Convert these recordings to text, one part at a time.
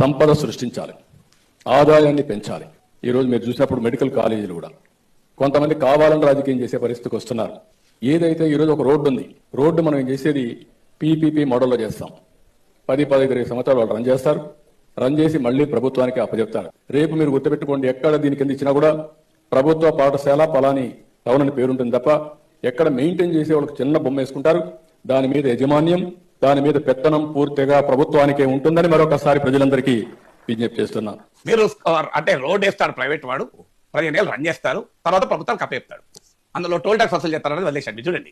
సంపద సృష్టించాలి. ఆదాయాన్ని పెంచాలి. ఈరోజు మీరు చూసినప్పుడు మెడికల్ కాలేజీలు కూడా. కొంతమంది కావాలని రాజకీయం చేసే పరిస్థితికి వస్తున్నారు. ఏదైతే ఈరోజు ఒక రోడ్డు ఉంది రోడ్డు మనం చేసేది? పీపీపీ మోడల్లో చేస్తాం. పది పదిహేను ఇరవై సంవత్సరాలు వాళ్ళు రన్ చేస్తారు. రన్ చేసి మళ్ళీ ప్రభుత్వానికి అప్పచెప్తారు. రేపు మీరు గుర్తుపెట్టుకోండి ఎక్కడ దీని కింద ఇచ్చినా కూడా ప్రభుత్వ పాఠశాల పలాని టౌన్ అని పేరుంటుంది తప్ప ఎక్కడ మెయింటైన్ చేసే వాళ్ళకి చిన్న బొమ్మ వేసుకుంటారు. దాని మీద యజమాన్యం దాని మీద పెత్తనం పూర్తిగా ప్రభుత్వానికే ఉంటుందని మరొకసారి ప్రజలందరికీ విజ్ఞప్తి చేస్తున్నాను. మీరు అంటే రోడ్ వేస్తాడు ప్రైవేట్ వాడు పదిహేను ఏళ్ళు రన్ చేస్తారు తర్వాత ప్రభుత్వం కప్పేస్తాడు అందులో టోల్ ట్యాక్స్ వసూలు చేస్తారని వదిలేశాడు మీరు చూడండి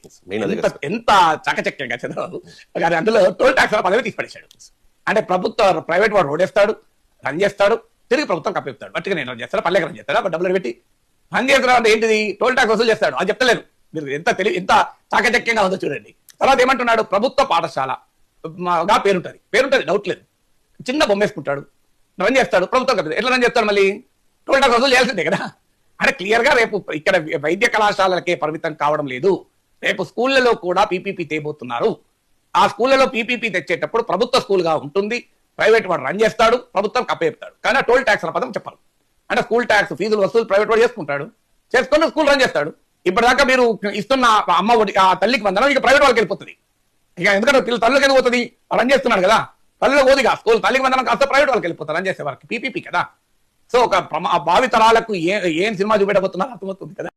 ఎంత చాకచక్యంగా చంద్రబాబు. కానీ అందులో టోల్ ట్యాక్స్ పదవి తీసి పడేశాడు అంటే ప్రభుత్వ ప్రైవేట్ వాడు రోడ్ వేస్తాడు రన్ చేస్తాడు తిరిగి ప్రభుత్వం కప్పేస్తాడు బట్టిగా నేను రన్ చేస్తాడు పల్లెకి రన్ చేస్తాడు డబ్బులు పెట్టి. రన్ చేస్తాడు అంటే ఏంటిది? టోల్ ట్యాక్స్ వసూలు చేస్తాడు. అది చెప్తలేదు. మీరు ఎంత తెలివి ఎంత చాకచక్యంగా ఉందో చూడండి. తర్వాత ఏమంటున్నాడు? ప్రభుత్వ పాఠశాల. గా పేరుంటది. పేరుంటది డౌట్ లేదు. చిన్న బొమ్మేసుకుంటాడు రన్ చేస్తాడు ప్రభుత్వం ఎట్లా రన్ చేస్తాడు మళ్ళీ? టోల్ టాక్స్ వసూలు చేయాల్సిందే కదా. అంటే క్లియర్గా రేపు ఇక్కడ వైద్య కళాశాలలకే పరిమితం కావడం లేదు. రేపు స్కూళ్ళలో కూడా పీపీపీ తేబోతున్నారు. ఆ స్కూళ్ళలో పీపీపీ తెచ్చేటప్పుడు ప్రభుత్వ స్కూల్గా ఉంటుంది. ప్రైవేట్ వాడు రన్ చేస్తాడు ప్రభుత్వం కప్పేస్తాడు కానీ టోల్ ట్యాక్స్ అన్న పదం చెప్పరు. అంటే స్కూల్ ట్యాక్స్ ఫీజులు వసూలు ప్రైవేట్ వాడు చేసుకుంటాడు. చేసుకుని స్కూల్ రన్ చేస్తాడు. ఇప్పటిదాకా మీరు ఇస్తున్న అమ్మ ఆ తల్లికి వందనం ఇక ప్రైవేట్ వాళ్ళకి వెళ్ళిపోతుంది. ఇక ఎందుకంటే పిల్లలు తల్లికి ఎందుకు పోతుంది? రన్ చేస్తున్నాడు కదా. తల్లిలో పోదిగా స్కూల్ తల్లికి వందనం కాస్త ప్రైవేట్ వాళ్ళకి వెళ్ళిపోతారు. రన్ చేసే వారికి. పీపీపీ కదా. సో ఒక భావి తరాలకు ఏ ఏం సినిమా చూపెట్టబోతున్నారు అర్థమవుతుంది కదా.